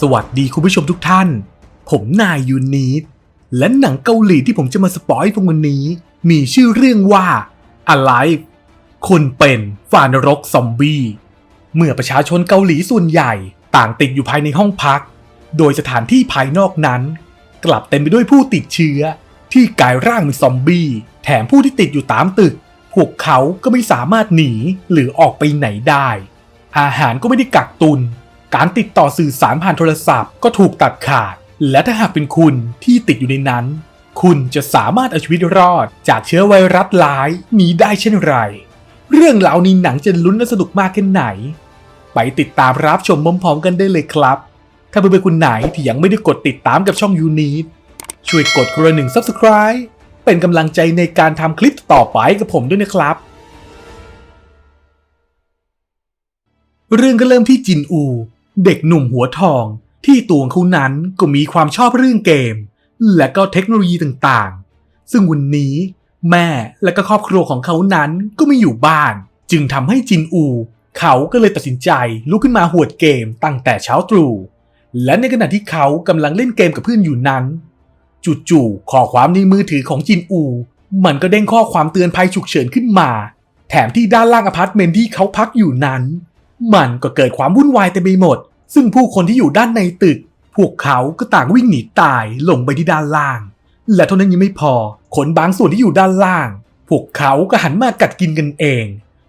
สวัสดีคุณผู้ชมทุกท่าน ผมนายยูนีดและหนังเกาหลีที่ผมจะมาสปอยพวกวันนี้ มีชื่อเรื่องว่า Alive คนเป็นฝ่านรกซอมบี้ เมื่อประชาชนเกาหลีส่วนใหญ่ต่างติดอยู่ภายในห้องพัก โดยสถานที่ภายนอกนั้น กลับเต็มไปด้วยผู้ติดเชื้อ ที่กลายร่างเป็นซอมบี้ แถมผู้ที่ติดอยู่ตามตึก พวกเขาก็ไม่สามารถหนีหรือออกไปไหนได้ อาหารก็ไม่ได้กักตุน การติดต่อสื่อสารผ่านโทรศัพท์ก็ถูกตัดขาด และถ้าหากเป็นคุณที่ติดอยู่ในนั้น คุณจะสามารถเอาชีวิตรอดจากเชื้อไวรัสร้ายนี้ได้เช่นไร เรื่องราวในหนังจะลุ้นและสนุกมากแค่ไหน ไปติดตามรับชมพร้อมๆกันได้เลยครับ ถ้าเพื่อนๆคุณไหนที่ยังไม่ได้กดติดตามกับช่องยูนีช่วยกดกระหนึ่ง Subscribe เป็นกำลังใจในการทำคลิปต่อไปกับผมด้วยนะครับ เรื่องก็เริ่มที่จินอู เด็กหนุ่มหัวทองที่ตัวของเขานั้นก็มีความชอบเรื่องเกม และก็เทคโนโลยีต่างๆ ซึ่งวันนี้แม่และก็ครอบครัวของเขานั้นก็ไม่อยู่บ้าน จึงทำให้จินอู เขาก็เลยตัดสินใจลุกขึ้นมาหวดเกมตั้งแต่เช้าตรู่และในขณะที่เขากำลังเล่นเกมกับเพื่อนอยู่นั้น จู่ๆข้อความในมือถือของจินอู มันก็เด้งข้อความเตือนภัยฉุกเฉินขึ้นมา แถมที่ด้านล่างอพาร์ตเมนต์ที่เขาพักอยู่นั้น มันก็เกิดความวุ่นวายเต็มไปหมด ซึ่งผู้คนที่อยู่ด้านในตึก พวกเขาก็ต่างวิ่งหนีตายลงไปที่ด้านล่าง และเท่านั้นยังไม่พอคนบางส่วนที่อยู่ด้านล่าง พวกเขาก็หันมากัดกินกันเอง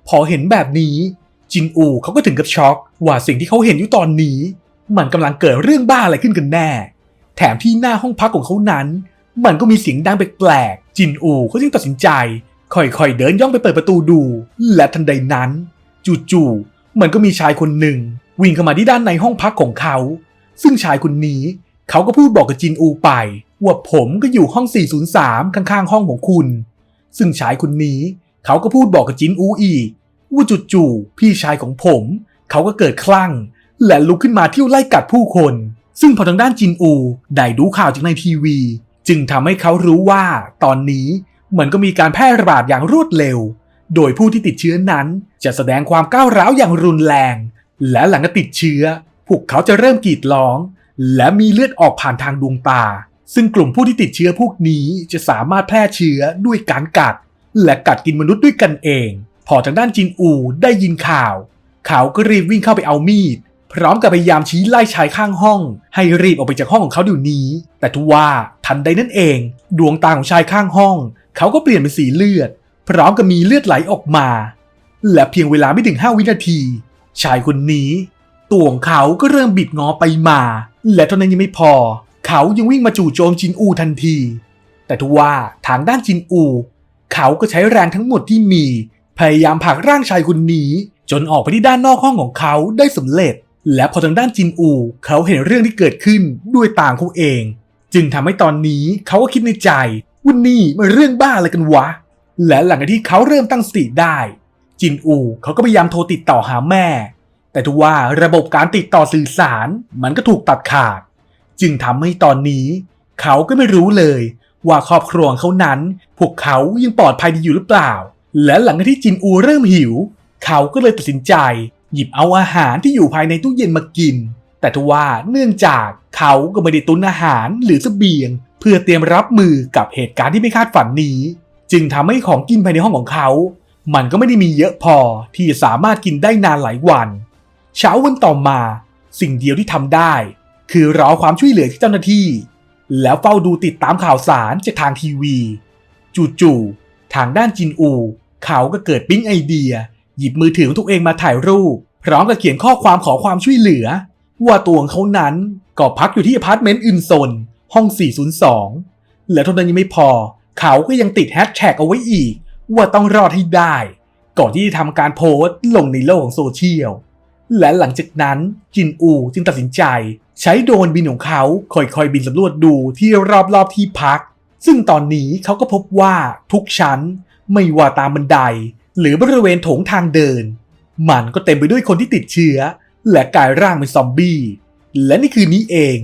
พอเห็นแบบนี้ จินอูเขาก็ถึงกับช็อกว่าสิ่งที่เขาเห็นอยู่ตอนนี้ มันกำลังเกิดเรื่องบ้าอะไรขึ้นกันแน่ แถมที่หน้าห้องพักของเขานั้น มันก็มีเสียงดังแปลกๆจินอูเขาจึงตัดสินใจค่อยๆเดินย่องไปเปิดประตูดู และทันใดนั้น จู่ๆ มันก็มีชายคนหนึ่ง วิ่งเข้ามาที่ด้านในห้องพักของเขา ซึ่งชายคนนี้เขาก็พูดบอกกับจินอูไป ว่าผมก็อยู่ห้อง 403 ข้างๆ ห้องของคุณ ซึ่งชายคนนี้เขาก็พูดบอกกับจินอูอีกว่าจู่ๆพี่ชายของผม เขาก็เกิดคลั่ง และลุกขึ้นมาเที่ยวไล่กัดผู้คน ซึ่งพอทางด้านจินอูได้ดูข่าวจากในทีวี จึงทำให้เขารู้ว่าตอนนี้มันก็มีการแพร่ระบาดอย่างรวดเร็ว โดยผู้ที่ติดเชื้อนั้นจะแสดงความก้าวร้าวอย่างรุนแรง และหลังจากติดเชื้อ พวกเขาจะเริ่มกรีดร้อง และมีเลือดออกผ่านทางดวงตา ซึ่งกลุ่มผู้ที่ติดเชื้อพวกนี้จะสามารถแพร่เชื้อด้วยการกัด และกัดกินมนุษย์ด้วยกันเอง พอทางด้านจินอูได้ยินข่าว เขาก็รีบวิ่งเข้าไปเอามีด พร้อมกับพยายามชี้ไล่ชายข้างห้อง ให้รีบออกไปจากห้องของเขาเดี๋ยวนี้ แต่ทว่าทันใดนั้นเอง ดวงตาของชายข้างห้อง เขาก็เปลี่ยนเป็นสีเลือด พร้อมกับมีเลือดไหลออกมา และเพียงเวลาไม่ถึง 5 วินาที ชายคนนี้ตัวของเขาก็เริ่มบิดงอไปมา และเท่านั้นยังไม่พอ เขายังวิ่งมาจู่โจมจินอูทันที แต่ทว่าทางด้านจินอู เขาก็ใช้แรงทั้งหมดที่มี พยายามผลักร่างชายคนนี้ จนออกไปที่ด้านนอกห้องของเขาได้สำเร็จ และพอทางด้านจินอู เขาเห็นเรื่องที่เกิดขึ้นด้วยตาของเขาเอง จึงทำให้ตอนนี้เขาก็คิดในใจว่านี่มันเรื่องบ้าอะไรกันวะ และหลังจากที่เขาเริ่มตั้งสติได้ จินอูเขาก็พยายามโทรติดต่อหาแม่ แต่ทว่าระบบการติดต่อสื่อสารมันก็ถูกตัดขาด จึงทำให้ตอนนี้ เขาก็ไม่รู้เลย ว่าครอบครัวของเขานั้น พวกเขายังปลอดภัยดีอยู่หรือเปล่า และหลังจากที่จินอูเริ่มหิว เขาก็เลยตัดสินใจ หยิบเอาอาหารที่อยู่ภายในตู้เย็นมากิน แต่ทว่าเนื่องจากเขาก็ไม่ได้ตุนอาหารหรือเสบียง เพื่อเตรียมรับมือกับเหตุการณ์ที่ไม่คาดฝันนี้ จึงทำให้ของกินภายในห้องของเขา มันก็ไม่ได้มีเยอะพอที่จะสามารถกินได้นานหลายวัน เช้าวันต่อมา สิ่งเดียวที่ทำได้ คือรอความช่วยเหลือจากเจ้าหน้าที่ แล้วเฝ้าดูติดตามข่าวสารจากทางทีวี จู่ๆทางด้านจินอู เขาก็เกิดปิ๊งไอเดีย หยิบมือถือของตัวเองมาถ่ายรูป พร้อมกับเขียนข้อความขอความช่วยเหลือ ว่าตัวของเขานั้นก็พักอยู่ที่อพาร์ตเมนต์อึนซนห้อง 402 และเท่านั้นยังไม่พอ เขาก็ยังติดแฮชแท็กเอาไว้อีก ว่าต้องรอดให้ได้ ก่อนที่จะทำการโพสต์ลงในโลกของโซเชียล และหลังจากนั้นจินอูจึงตัดสินใจ ใช้โดรนบินของเขาค่อยๆบินสำรวจดูที่รอบๆที่พัก ซึ่งตอนนี้เขาก็พบว่าทุกชั้น ไม่ว่าตามบันได หรือบริเวณโถงทางเดิน มันก็เต็มไปด้วยคนที่ติดเชื้อ และกลายร่างเป็นซอมบี้ และนี่คือนี้เอง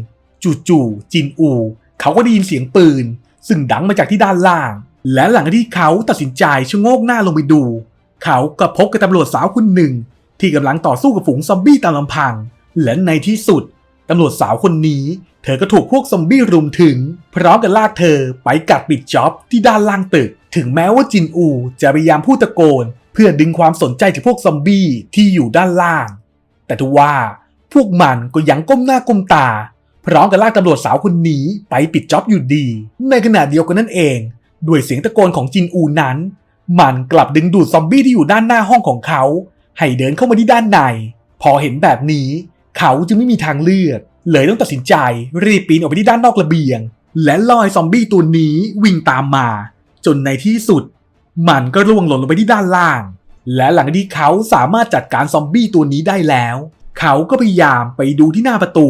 จู่ๆจินอู เขาก็ได้ยินเสียงปืน ซึ่งดังมาจากที่ด้านล่าง และหลังจากที่เขาตัดสินใจชะโงกหน้าลงไปดู เขาก็พบกับตำรวจสาวคนหนึ่ง ที่กำลังต่อสู้กับฝูงซอมบี้ตามลำพัง และในที่สุดตำรวจสาวคนนี้ เธอก็ถูกพวกซอมบี้รุมถึง พร้อมกับลากเธอไปกัดปิดจ็อบที่ด้านล่างตึก ถึงแม้ว่าจินอูจะพยายามพูดตะโกน เพื่อดึงความสนใจจากพวกซอมบี้ที่อยู่ด้านล่าง แต่ทว่าพวกมันก็ยังก้มหน้าก้มตา พร้อมกับลากตำรวจสาวคนนี้ไปปิดจ็อบอยู่ดี ในขณะเดียวกันนั่นเอง ด้วยเสียงตะโกนของจินอูนั้น มันกลับดึงดูดซอมบี้ที่อยู่ด้านหน้าห้องของเขา ให้เดินเข้ามาที่ด้านใน พอเห็นแบบนี้ เขาจึงไม่มีทางเลือก เลยต้องตัดสินใจรีบปีนออกไปที่ด้านนอกระเบียง และลอยซอมบี้ตัวนี้วิ่งตามมา จนในที่สุด มันก็ร่วงหล่นลงไปที่ด้านล่าง และหลังที่เขาสามารถจัดการซอมบี้ตัวนี้ได้แล้ว เขาก็พยายามไปดูที่หน้าประตู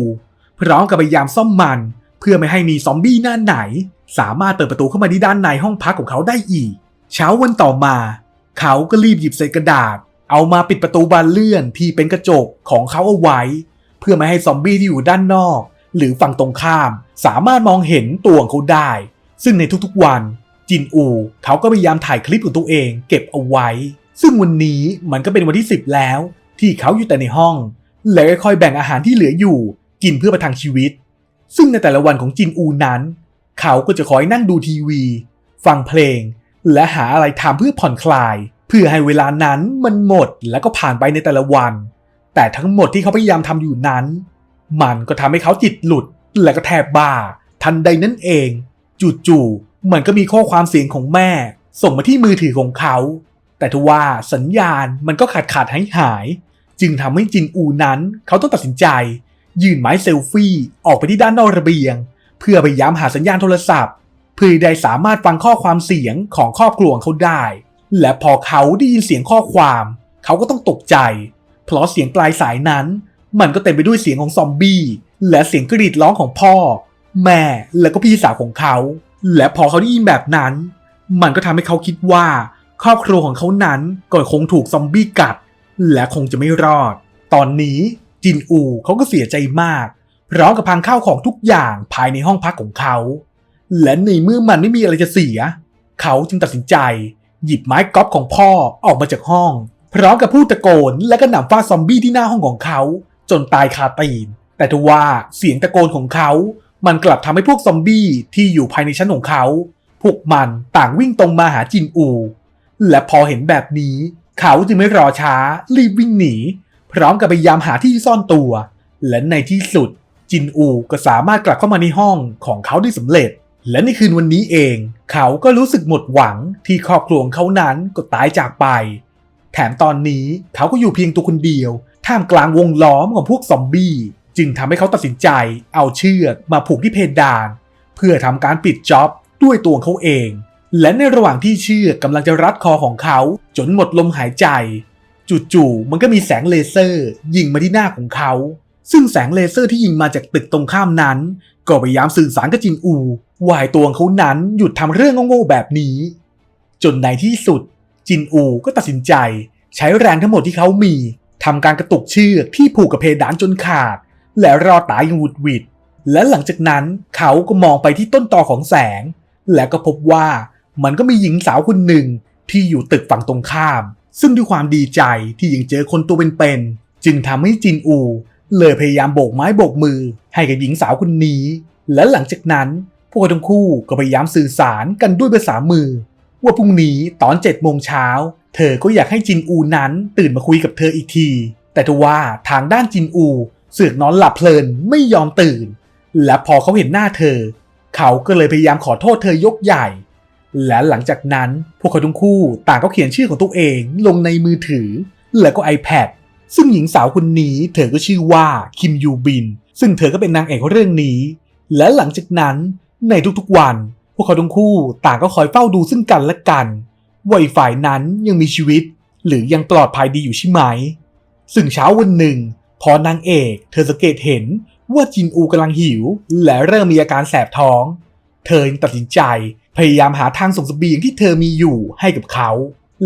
พร้อมกับพยายามซ่อมมัน เพื่อไม่ให้มีซอมบี้หน้าไหน สามารถเปิดประตูเข้ามาที่ด้านในห้องพักของเขาได้อีก เช้าวันต่อมา เขาก็รีบหยิบใส่กระดาษ เอามาปิดประตูบานเลื่อนที่เป็นกระจกของเขาเอาไว้ เพื่อไม่ให้ซอมบี้ที่อยู่ด้านนอก หรือฝั่งตรงข้าม สามารถมองเห็นตัวของเขาได้ ซึ่งในทุกๆวัน จินอู เขาก็พยายามถ่ายคลิปของตัวเอง เก็บเอาไว้ ซึ่งวันนี้มันก็เป็นวันที่ 10 แล้ว ที่เขาอยู่แต่ในห้องและค่อยๆแบ่งอาหารที่เหลืออยู่ กินเพื่อประทังชีวิต ซึ่งในแต่ละวันของจินอูนั้น เขาก็จะคอยนั่งดูทีวี ฟังเพลง และหาอะไรทำเพื่อผ่อนคลาย เพื่อให้เวลานั้นมันหมดแล้วก็ผ่านไปในแต่ละวัน แต่ทั้งหมดที่เขาพยายามทำอยู่นั้น มันก็ทำให้เขาจิตหลุดและก็แทบบ้า ทันใดนั้นเอง จู่ๆมันก็มีข้อความเสียงของแม่ ส่งมาที่มือถือของเขา แต่ทว่าสัญญาณมันก็ขาดขาดหายหาย จึงทำให้จินอูนั้น เขาต้องตัดสินใจ ยื่นไม้เซลฟี่ออกไปที่ด้านนอกระเบียง เพื่อพยายามหาสัญญาณโทรศัพท์ เพื่อได้สามารถฟังข้อความเสียงของครอบครัวของเขาได้ และพอเขาได้ยินเสียงข้อความ เขาก็ต้องตกใจ เพราะเสียงปลายสายนั้น มันก็เต็มไปด้วยเสียงของซอมบี้และเสียงกรีดร้องของพ่อ แม่และก็พี่สาวของเขา และพอเขาได้ยินแบบนั้น มันก็ทำให้เขาคิดว่า ครอบครัวของเขานั้นก็คงถูกซอมบี้กัด และคงจะไม่รอด ตอนนี้ จินอูเขาก็เสียใจมาก พร้อมกับพังข้าวของทุกอย่างภายในห้องพักของเขา และในเมื่อมันไม่มีอะไรจะเสีย เขาจึงตัดสินใจ หยิบไม้กอล์ฟของพ่อออกมาจากห้อง พร้อมกับพูดตะโกนและก็หนำฟาดซอมบี้ที่หน้าห้องของเขา จนตายคาตีน แต่ทว่าเสียงตะโกนของเขา มันกลับทำให้พวกซอมบี้ที่อยู่ภายในชั้นของเขา พวกมันต่างวิ่งตรงมาหาจินอู และพอเห็นแบบนี้ เขาจึงไม่รอช้ารีบวิ่งหนี พร้อมกับพยายามหาที่ซ่อนตัว และในที่สุดจินอูก็สามารถกลับเข้ามาในห้องของเขาได้สำเร็จ และในคืนวันนี้เอง เขาก็รู้สึกหมดหวังที่ครอบครัวของเขานั้นก็ตายจากไป แถมตอนนี้เขาก็อยู่เพียงตัวคนเดียว ท่ามกลางวงล้อมของพวกซอมบี้ จึงทำให้เขาตัดสินใจเอาเชือกมาผูกที่เพดาน เพื่อทำการปิดจ็อบด้วยตัวเขาเอง และในระหว่างที่เชือกกำลังจะรัดคอของเขาจนหมดลมหายใจ จู่ๆมันก็มีแสงเลเซอร์ ยิงมาที่หน้าของเขา ซึ่งแสงเลเซอร์ที่ยิงมาจากตึกตรงข้ามนั้น ก็พยายามสื่อสารกับจินอูวายตัวของเขานั้นหยุดทำเรื่องโง่ๆแบบนี้ จนในที่สุด จินอูก็ตัดสินใจ ใช้แรงทั้งหมดที่เขามีทำการกระตุกเชือกที่ผูกกับเพดานจนขาด และรอตายอย่างหวุดหวิด และหลังจากนั้นเขาก็มองไปที่ต้นตอของแสง และก็พบว่ามันก็มีหญิงสาวคนหนึ่งที่อยู่ตึกฝั่งตรงข้าม ซึ่งด้วยความดีใจที่ยังเจอคนตัวเป็นๆจึงทำให้จินอู เลยพยายามโบกไม้โบกมือ ให้กับหญิงสาวคนนี้ และหลังจากนั้น พวกเขาทั้งคู่ก็พยายามสื่อสารกันด้วยภาษามือ ว่าพรุ่งนี้ตอน7จ็ดโมงเช้าเธอก็อยากให้จินอูนั้นตื่นมาคุยกับเธออีกที แต่ทว่าทางด้านจินอู เสือกนอนหลับเพลินไม่ยอมตื่น และพอเขาเห็นหน้าเธอ เขาก็เลยพยายามขอโทษเธอยกใหญ่ และหลังจากนั้นพวกเขาทั้งคู่ต่างก็เขียนชื่อของตัวเองลงในมือถือ แล้วก็ iPad ซึ่งหญิงสาวคนนี้เธอก็ชื่อว่าคิมยูบิน ซึ่งเธอก็เป็นนางเอกของเรื่องนี้ และหลังจากนั้นในทุกๆวัน พวกเขาทั้งคู่ต่างก็คอยเฝ้าดูซึ่งกันและกันว่าฝ่ายนั้นยังมีชีวิต หรือยังปลอดภัยดีอยู่ใช่ไหม ซึ่งเช้าวันหนึ่ง พอนางเอกเธอสังเกตเห็นว่าจินอูกำลังหิว และเริ่มมีอาการแสบท้อง เธอจึงตัดสินใจ พยายามหาทางส่งเสบียงที่เธอมีอยู่ให้กับเขา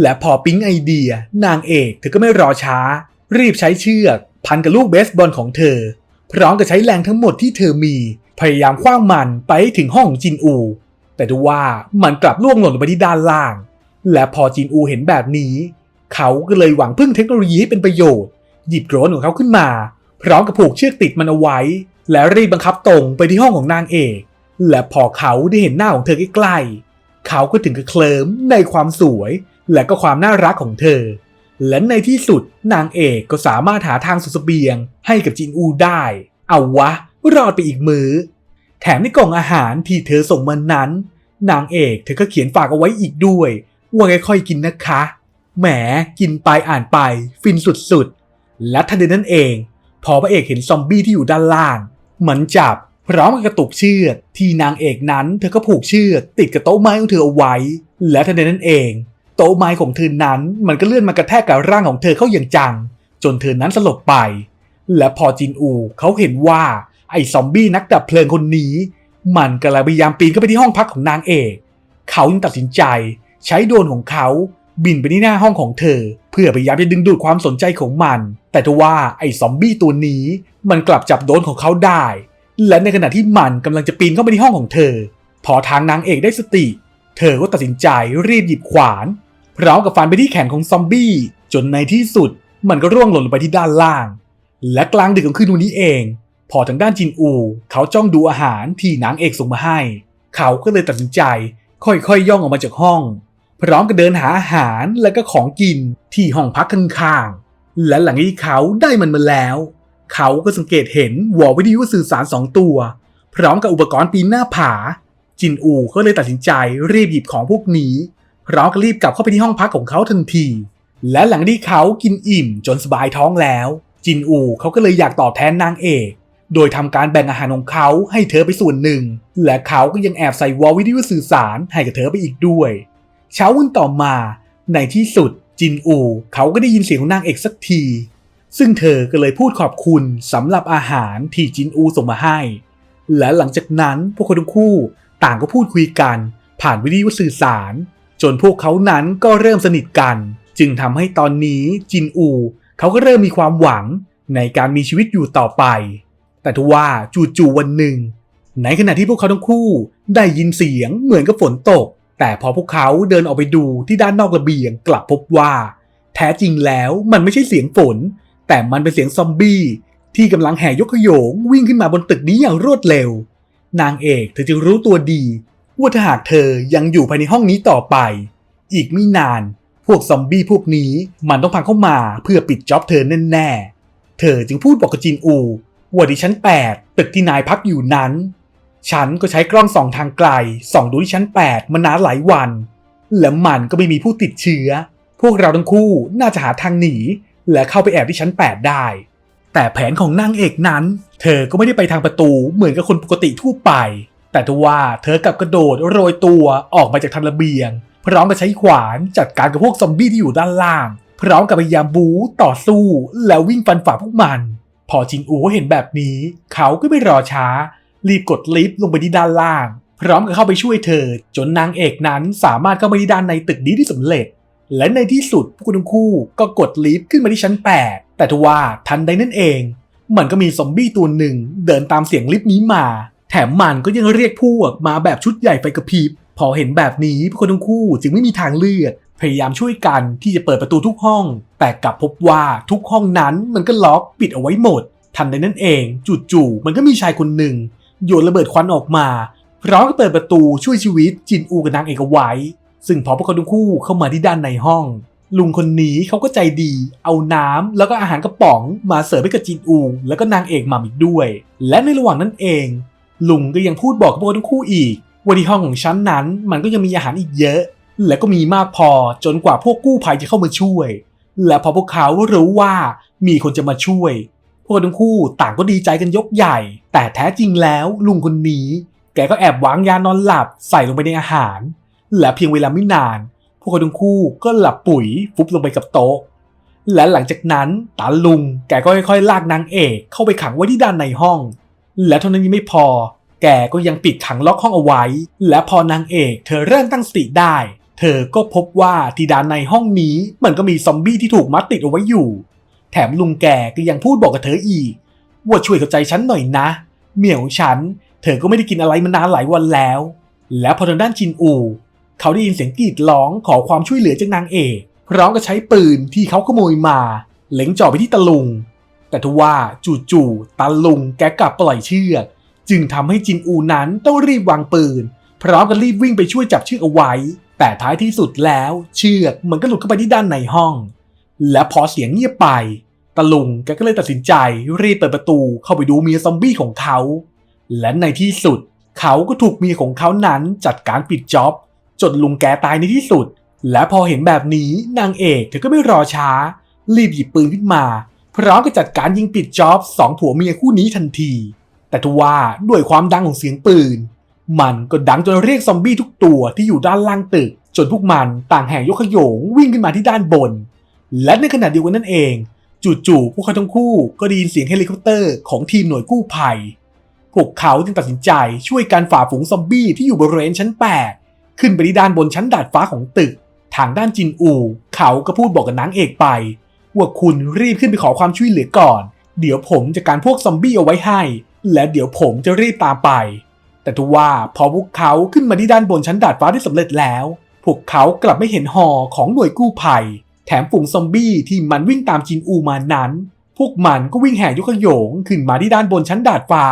และพอปิ๊งไอเดีย นางเอกเธอก็ไม่รอช้า รีบใช้เชือก พันกับลูกเบสบอลของเธอ พร้อมกับใช้แรงทั้งหมดที่เธอมี พยายามคว้างมันไปให้ถึงห้องของจินอู แต่ดูว่ามันกลับล่วงหล่นลงไปที่ด้านล่าง และพอจินอูเห็นแบบนี้ เขาก็เลยหวังพึ่งเทคโนโลยีให้เป็นประโยชน์ หยิบโดรนของเขาขึ้นมา พร้อมกับผูกเชือกติดมันเอาไว้ และรีบบังคับตรงไปที่ห้องของนางเอก และพอเขาได้เห็นหน้าของเธอใกล้ๆ เขาก็ถึงกับเคลิ้มในความสวย และก็ความน่ารักของเธอ และในที่สุดนางเอกก็สามารถหาทางสุดเบียง ให้กับจินอูได้ เอาวะ รอดไปอีกมื้อ แถมในกล่องอาหารที่เธอส่งมานั้น นางเอกเธอก็เขียนฝากเอาไว้อีกด้วย ว่าค่อยๆกินนะคะ แหมกินไปอ่านไปฟินสุดๆ และทันใดนั้นเอง พอพระเอกเห็นซอมบี้ที่อยู่ด้านล่าง มันจับ พร้อมกับกระตุกเชือกที่นางเอกนั้นเธอก็ผูกเชือกติดกับโต๊ะไม้ของเธอเอาไว้ และทันใดนั้นเอง โต๊ะไม้ของเธอนั้นมันก็เลื่อนมากระแทกกับร่างของเธอเข้าอย่างจัง จนเธอนั้นสลบไป และพอจินอูเขาเห็นว่าไอ้ซอมบี้นักดับเพลิงคนนี้ มันกำลังพยายามปีนเข้าไปที่ห้องพักของนางเอก เขายังตัดสินใจ ใช้โดรนของเขาบินไปที่หน้าห้องของเธอ เพื่อพยายามจะดึงดูดความสนใจของมัน แต่ทว่าไอ้ซอมบี้ตัวนี้ มันกลับจับโดรนของเขาได้ และในขณะที่มันกำลังจะปีนเข้าไปที่ห้องของเธอ พอทางนางเอกได้สติ เธอก็ตัดสินใจรีบหยิบขวานพร้อมกับฟันไปที่แขนของซอมบี้จนในที่สุดมันก็ร่วงหล่นลงไปที่ด้านล่าง และกลางดึกของคืนนนี้เอง พอทางด้านจินอู เขาจ้องดูอาหารที่นางเอกส่งมาให้ เขาก็เลยตัดสินใจ ค่อยๆย่องออกมาจากห้อง พร้อมกับเดินหาอาหารและก็ของกินที่ห้องพักข้างๆและหลังที่เขาได้มันมาแล้ว เขาก็สังเกตเห็นวอลวิทยุสื่อสารสองตัว พร้อมกับอุปกรณ์ปีนหน้าผา จินอูก็เลยตัดสินใจรีบหยิบของพวกนี้ พร้อมกับรีบกลับเข้าไปที่ห้องพักของเขาทันที และหลังที่เขากินอิ่มจนสบายท้องแล้ว จินอูเขาก็เลยอยากตอบแทนนางเอกโดยทำการแบ่งอาหารของเขาให้เธอไปส่วนหนึ่ง และเขาก็ยังแอบใส่วอลวิทยุสื่อสารให้กับเธอไปอีกด้วย เช้าวันต่อมา ในที่สุดจินอูเขาก็ได้ยินเสียงของนางเอกสักที ซึ่งเธอก็เลยพูดขอบคุณสำหรับอาหารที่จินอูส่งมาให้ และหลังจากนั้นพวกเขาทั้งคู่ต่างก็พูดคุยกัน ผ่านวิทยุสื่อสาร จนพวกเขานั้นก็เริ่มสนิทกัน จึงทำให้ตอนนี้จินอู เขาก็เริ่มมีความหวังในการมีชีวิตอยู่ต่อไป แต่ทว่าจู่ๆวันหนึ่ง ในขณะที่พวกเขาทั้งคู่ได้ยินเสียงเหมือนกับฝนตก แต่พอพวกเขาเดินออกไปดูที่ด้านนอกระเบียงกลับพบว่า แท้จริงแล้วมันไม่ใช่เสียงฝน แต่มันเป็นเสียงซอมบี้ที่กำลังแห่ยกขโยงวิ่งขึ้นมาบนตึกนี้อย่างรวดเร็ว นางเอกเธอจึงรู้ตัวดี ว่าถ้าหากเธอยังอยู่ภายในห้องนี้ต่อไป อีกไม่นาน พวกซอมบี้พวกนี้มันต้องพังเข้ามาเพื่อปิดจ็อบเธอแน่ๆ เธอจึงพูดบอกกับจินอูว่าที่ชั้น8ตึกที่นายพักอยู่นั้น ฉันก็ใช้กล้องส่องทางไกลส่องดูที่ชั้น8มานานหลายวัน และมันก็ไม่มีผู้ติดเชื้อ พวกเราทั้งคู่น่าจะหาทางหนี และเข้าไปแอบที่ชั้น 8 ได้ แต่แผนของนางเอกนั้น เธอก็ไม่ได้ไปทางประตูเหมือนกับคนปกติทั่วไป แต่ทว่าเธอกลับกระโดดโรยตัวออกมาจากทางระเบียง พร้อมกับใช้ขวานจัดการกับพวกซอมบี้ที่อยู่ด้านล่าง พร้อมกับพยายามบู๊ต่อสู้ แล้ววิ่งฟันฝ่าพวกมัน พอจินอูเห็นแบบนี้ เขาก็ไม่รอช้า รีบกดลิฟต์ลงไปที่ด้านล่าง พร้อมกับเข้าไปช่วยเธอ จนนางเอกนั้นสามารถเข้าไปที่ด้านในตึกนี้ได้สำเร็จ และในที่สุดพวกคุณทั้งคู่ก็กดลิฟต์ขึ้นมาที่ชั้น 8 แต่ทว่าทันใดนั่นเอง มันก็มีซอมบี้ตัวหนึ่งเดินตามเสียงลิฟต์นี้มา แถมมันก็ยังเรียกพวกมาแบบชุดใหญ่ไฟกระพริบ พอเห็นแบบนี้พวกคนทั้งคู่จึงไม่มีทางเลือก พยายามช่วยกันที่จะเปิดประตูทุกห้อง แต่กลับพบว่าทุกห้องนั้นมันก็ล็อกปิดเอาไว้หมด ทันใดนั้นเองจู่ๆมันก็มีชายคนหนึ่งโยนระเบิดควันออกมาพร้อมกับเปิดประตูช่วยชีวิตจินอูกับนางเอกไว้ ซึ่งพอพวกเขาทั้งคู่เข้ามาที่ด้านในห้อง ลุงคนนี้เขาก็ใจดี เอาน้ำแล้วก็อาหารกระป๋องมาเสิร์ฟให้กับจินอู แล้วก็นางเอกหม่ำอีกด้วย และในระหว่างนั้นเอง ลุงก็ยังพูดบอกกับพวกเขาทั้งคู่อีกว่าที่ห้องของฉันนั้น มันก็ยังมีอาหารอีกเยอะ และก็มีมากพอจนกว่าพวกกู้ภัยจะเข้ามาช่วย และพอพวกเขารู้ว่ามีคนจะมาช่วย พวกเขาทั้งคู่ต่างก็ดีใจกันยกใหญ่ แต่แท้จริงแล้วลุงคนนี้ แกก็แอบวางยานอนหลับใส่ลงไปในอาหาร และเพียงเวลาไม่นาน พวกเขาทั้งคู่ก็หลับปุ๋ยฟุบลงไปกับโต๊ะ และหลังจากนั้นตาลุงแกก็ค่อยๆ ลากนางเอกเข้าไปขังไว้ที่ด้านในห้อง และเท่านั้นยังไม่พอ แกก็ยังปิดขังล็อกห้องเอาไว้ และพอนางเอกเธอเริ่มตั้งสติได้ เธอก็พบว่าที่ด้านในห้องนี้มันก็มีซอมบี้ที่ถูกมัดติดเอาไว้อยู่ แถมลุงแกก็ยังพูดบอกกับเธออีก ว่าช่วยเข้าใจฉันหน่อยนะเมียของฉัน เธอก็ไม่ได้กินอะไรมานานหลายวันแล้ว และพอทางด้านจินอู เขาได้ยินเสียงกรีดร้องขอความช่วยเหลือจากนางเอกร้อมกับใช้ปืนที่เขาขโมยมา เล็งจ่อไปที่ตะลุง แต่ทว่าจู่ๆตาลุงแกกลับปล่อยเชือก จึงทำให้จินอูนั้นต้องรีบวางปืน พร้อมกับรีบวิ่งไปช่วยจับเชือกเอาไว้ แต่ท้ายที่สุดแล้วเชือกมันก็หลุดเข้าไปที่ด้านในห้อง และพอเสียงเงียบไปตาลุงแกก็เลยตัดสินใจรีบเปิดประตูเข้าไปดูเมียซอมบี้ของเขา และในที่สุด เขาก็ถูกเมียของเขานั้นจัดการปิดจ็อบ จนลุงแกตายในที่สุด และพอเห็นแบบนี้นางเอกเธอก็ไม่รอช้า รีบหยิบปืนขึ้นมา พร้อมกับจัดการยิงปิดจ็อบสองผัวเมียคู่นี้ทันที แต่ทว่าด้วยความดังของเสียงปืน มันก็ดังจนเรียกซอมบี้ทุกตัวที่อยู่ด้านล่างตึก จนพวกมันต่างแห่ยกขยงวิ่งขึ้นมาที่ด้านบน และในขณะเดียวกันนั่นเองจู่ๆพวกเขาทั้งคู่ก็ได้ยินเสียงเฮลิคอปเตอร์ของทีมหน่วยกู้ภัย พวกเขาจึงตัดสินใจช่วยการฝ่าฝูงซอมบี้ที่อยู่บริเวณชั้น 8 ขึ้นไปที่ด้านบนชั้นดาดฟ้าของตึก ทางด้านจินอู เขาก็พูดบอกกับนางเอกไป ว่าคุณรีบขึ้นไปขอความช่วยเหลือก่อน เดี๋ยวผมจะการพวกซอมบี้เอาไว้ให้ และเดี๋ยวผมจะรีบตามไป แต่ทว่าพอพวกเขาขึ้นมาที่ด้านบนชั้นดาดฟ้าได้สำเร็จแล้ว พวกเขากลับไม่เห็นหอของหน่วยกู้ภัย แถมฝูงซอมบี้ที่มันวิ่งตามจินอูมานั้น พวกมันก็วิ่งแห่ยกขโยงขึ้นมาที่ด้านบนชั้นดาดฟ้า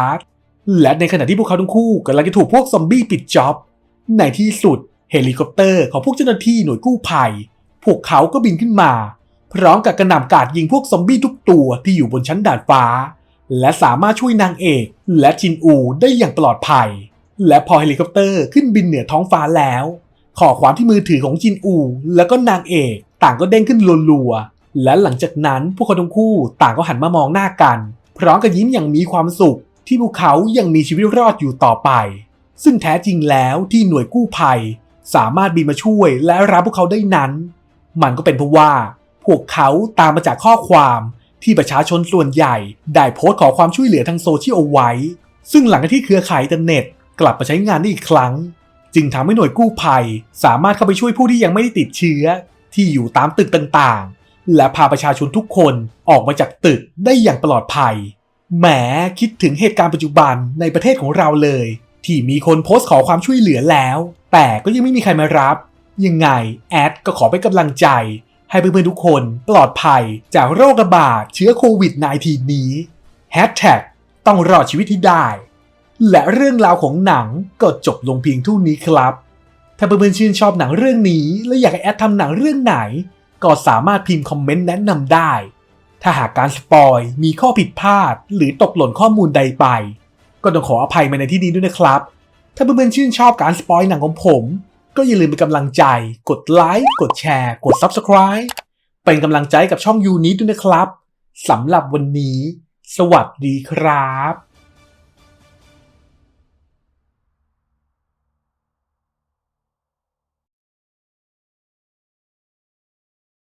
และในขณะที่พวกเขาทั้งคู่กำลังจะถูกพวกซอมบี้ปิดจ็อบ ในที่สุดเฮลิคอปเตอร์ของพวกเจ้าหน้าที่หน่วยกู้ภัย พวกเขาก็บินขึ้นมา พร้อมกับกระหน่ำกาดยิงพวกซอมบี้ทุกตัวที่อยู่บนชั้นดาดฟ้า และสามารถช่วยนางเอกและจินอูได้อย่างปลอดภัย และพอเฮลิคอปเตอร์ขึ้นบินเหนือท้องฟ้าแล้ว ขอความที่มือถือของจินอู แล้วก็นางเอกต่างก็เด้งขึ้นรัวๆและหลังจากนั้นพวกเขาทั้งคู่ต่างก็หันมามองหน้ากัน พร้อมกับยิ้มอย่างมีความสุขที่พวกเขายังมีชีวิตรอดอยู่ต่อไป ซึ่งแท้จริงแล้วที่หน่วยกู้ภัย สามารถบินมาช่วยและรับพวกเขาได้นั้น มันก็เป็นเพราะว่า พวกเขาตามมาจากข้อความที่ประชาชนส่วนใหญ่ ได้โพสต์ขอความช่วยเหลือทางโซเชียลเอาไว้ ซึ่งหลังจากที่เครือข่ายอินเทอร์เน็ต กลับมาใช้งานได้อีกครั้ง จึงทำให้หน่วยกู้ภัย สามารถเข้าไปช่วยผู้ที่ยังไม่ได้ติดเชื้อ ที่อยู่ตามตึกต่างๆ และพาประชาชนทุกคนออกมาจากตึกได้อย่างปลอดภัยแหมคิดถึงเหตุการณ์ปัจจุบันในประเทศของเราเลย ที่มีคนโพสต์ขอความช่วยเหลือแล้ว แต่ก็ยังไม่มีใครมารับ ยังไงแอดก็ขอเป็นกำลังใจ ให้เพื่อนๆทุกคนปลอดภัยจากโรคระบาดเชื้อโควิด -19 นี้แฮชแท็กต้องรอดชีวิตที่ได้ และเรื่องราวของหนังก็จบลงเพียงเท่านี้ครับ ถ้าเพื่อนๆชื่นชอบหนังเรื่องนี้ และอยากให้แอดทำหนังเรื่องไหน ก็สามารถพิมพ์คอมเมนต์แนะนำได้ ถ้าหากการสปอยมีข้อผิดพลาด หรือตกหล่นข้อมูลใดไป ก็ต้องขออภัยมาในที่นี้ด้วยนะครับ ถ้าเพื่อนๆชื่นชอบการสปอยหนังของผม ก็อย่าลืมเป็นกำลังใจ กดไลค์ กดแชร์ กด Subscribe เป็นกำลังใจกับช่องยูนี้ด้วยนะครับสำหรับวันนี้ สวัสดีครับ